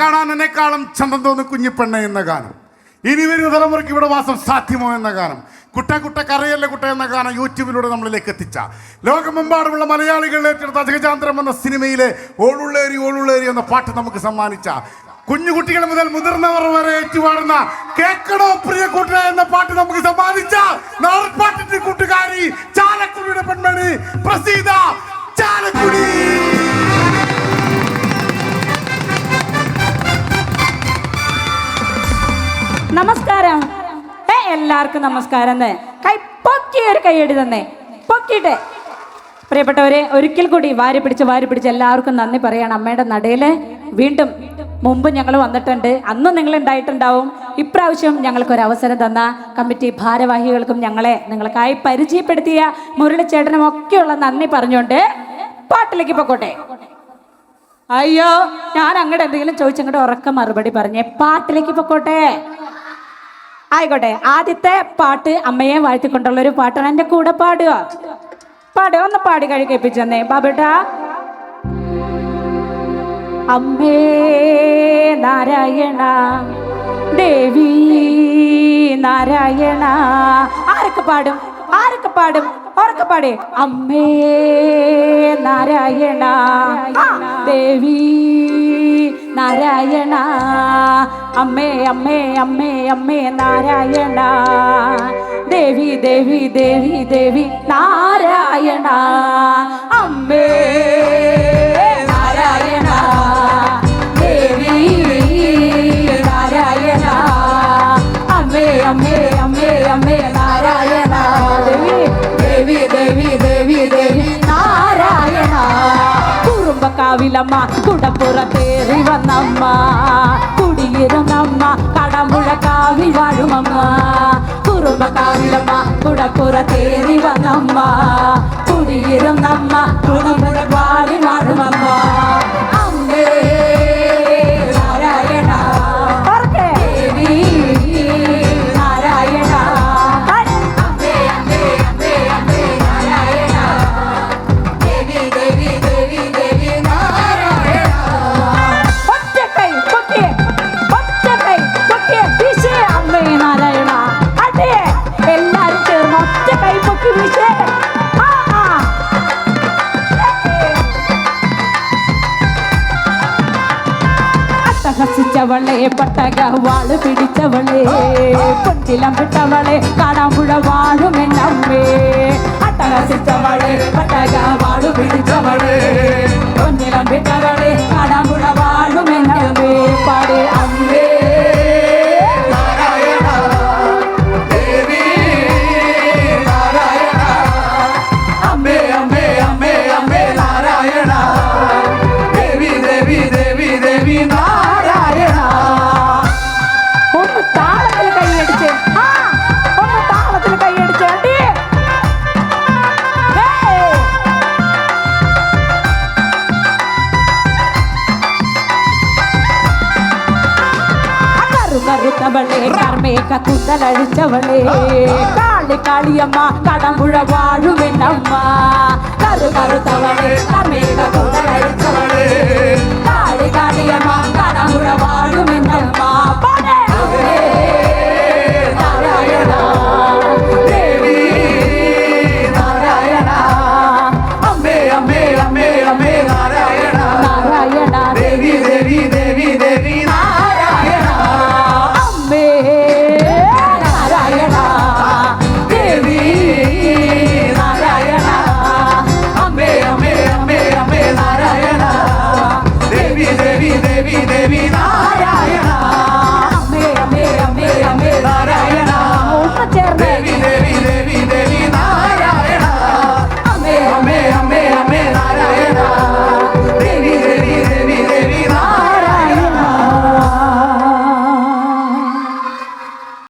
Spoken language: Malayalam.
കാണാൻ എന്നെക്കാളും ചന്തം തോന്നി കുഞ്ഞിപ്പെണ്ണ എന്ന ഗാനം. ഇനി വരുന്ന തലമുറയ്ക്ക് ഇവിടെ വാസം സാധ്യമോ എന്ന ഗാനം. കുട്ട കുട്ട കരയല്ല കുട്ട എന്ന ഗാനം യൂട്യൂബിലൂടെ നമ്മളിലേക്ക് എത്തിച്ച. ലോകമെമ്പാടുമുള്ള മലയാളികൾ ഏറ്റെടുത്ത അധികചാന്തരം എന്ന സിനിമയിലെ ഓളുള്ളേരി ഓളുള്ളേരി എന്ന പാട്ട് നമുക്ക് സമ്മാനിച്ച കുഞ്ഞു കുട്ടികൾ മുതൽ മുതിർന്നവർ വരെ ഏറ്റുപാടുന്ന കേക്കടോ പ്രിയ കൂട്ട എന്ന പാട്ട് നമുക്ക് സമ്മാനിച്ച നാൾപ്പാട്ടിന്റെ കൂട്ടുകാരി ചാലക്കുടിയുടെ പെൺമണി പ്രസീത എല്ലാവർക്കും നമസ്കാരം കൈ പൊക്കി ഒരു കൈയടി തന്നെ. പൊക്കിയിട്ട്. പ്രിയപ്പെട്ടവരെ ഒരിക്കൽ കൂടി വാരി പിടിച്ച് വാരി പിടിച്ച് എല്ലാവർക്കും നന്ദി പറയാണ്. അമ്മയുടെ നടയിൽ വീണ്ടും മുമ്പ് ഞങ്ങൾ വന്നിട്ടുണ്ട്. അന്നും നിങ്ങൾ ഉണ്ടായിട്ടുണ്ടാവും. ഇപ്രാവശ്യം ഞങ്ങൾക്ക് ഒരു അവസരം തന്ന കമ്മിറ്റി ഭാരവാഹികൾക്കും ഞങ്ങളെ നിങ്ങൾക്കായി പരിചയപ്പെടുത്തിയ മുരളിച്ചേട്ടനും ഒക്കെയുള്ള നന്ദി പറഞ്ഞുകൊണ്ട് പാട്ടിലേക്ക് പൊക്കോട്ടെ. അയ്യോ ഞാൻ അങ്ങോട്ട് എന്തെങ്കിലും ചോദിച്ചങ്ങോട്ട് ഉറക്കം മറുപടി പറഞ്ഞേ പാട്ടിലേക്ക് പൊക്കോട്ടെ. ആയിക്കോട്ടെ. ആദ്യത്തെ പാട്ട് അമ്മയെ വാഴ്ത്തിക്കൊണ്ടുള്ള ഒരു പാട്ടാണ്. എന്റെ കൂടെ പാടുക. പാടുക. ഒന്ന് പാടി കഴി കേൾപ്പിച്ചെന്നേ ബാബേട്ടാ. അമ്മേ നാരായണ ദേവി നാരായണ. ആരൊക്കെ പാടും? ആരൊക്കെ പാടും? ആരൊക്കെ പാടേ? അമ്മേ നാരായണ ദേവി നാരായണ. അമ്മേ അമ്മേ അമ്മേ അമ്മേ നാരായണ. ദേവി ദേവി ദേവി ദേവി നാരായണ. അമ്മേ നാരായണ. ദേവി നാരായണ. അമ്മേ അമ്മേ അമ്മേ അമ്മേ നാരായണ. ദേവി ദേവി ദേവി ദേവി ദേവി നാരായണ. കുറുമ്പക്കാവിലമ്മ കുടപ്പുറത്തേറി വന്നമ്മ. കുടപ്പുറത്തേറി വന്നമ്മ കുടിയിരുന്നമ്മ കുടമ്പുഴ വാഴി വാഴുമമ്മ അമ്മേ ரசிச்சவளே பட்டக வாழு பிடித்தவளே பொட்டிலம் விட்டவளே காடாம்புழ வாழும் என்னம்மே அட்டரசிச்சவளே பட்டக வந்தவளே கர்மேக குந்தல் அழிச்சவளே. காளி காளியம்மா கடம்புழ வாழுவின் அம்மா. கரு கருத்தவளே கர்மேக குந்தல் அழிச்சவளே.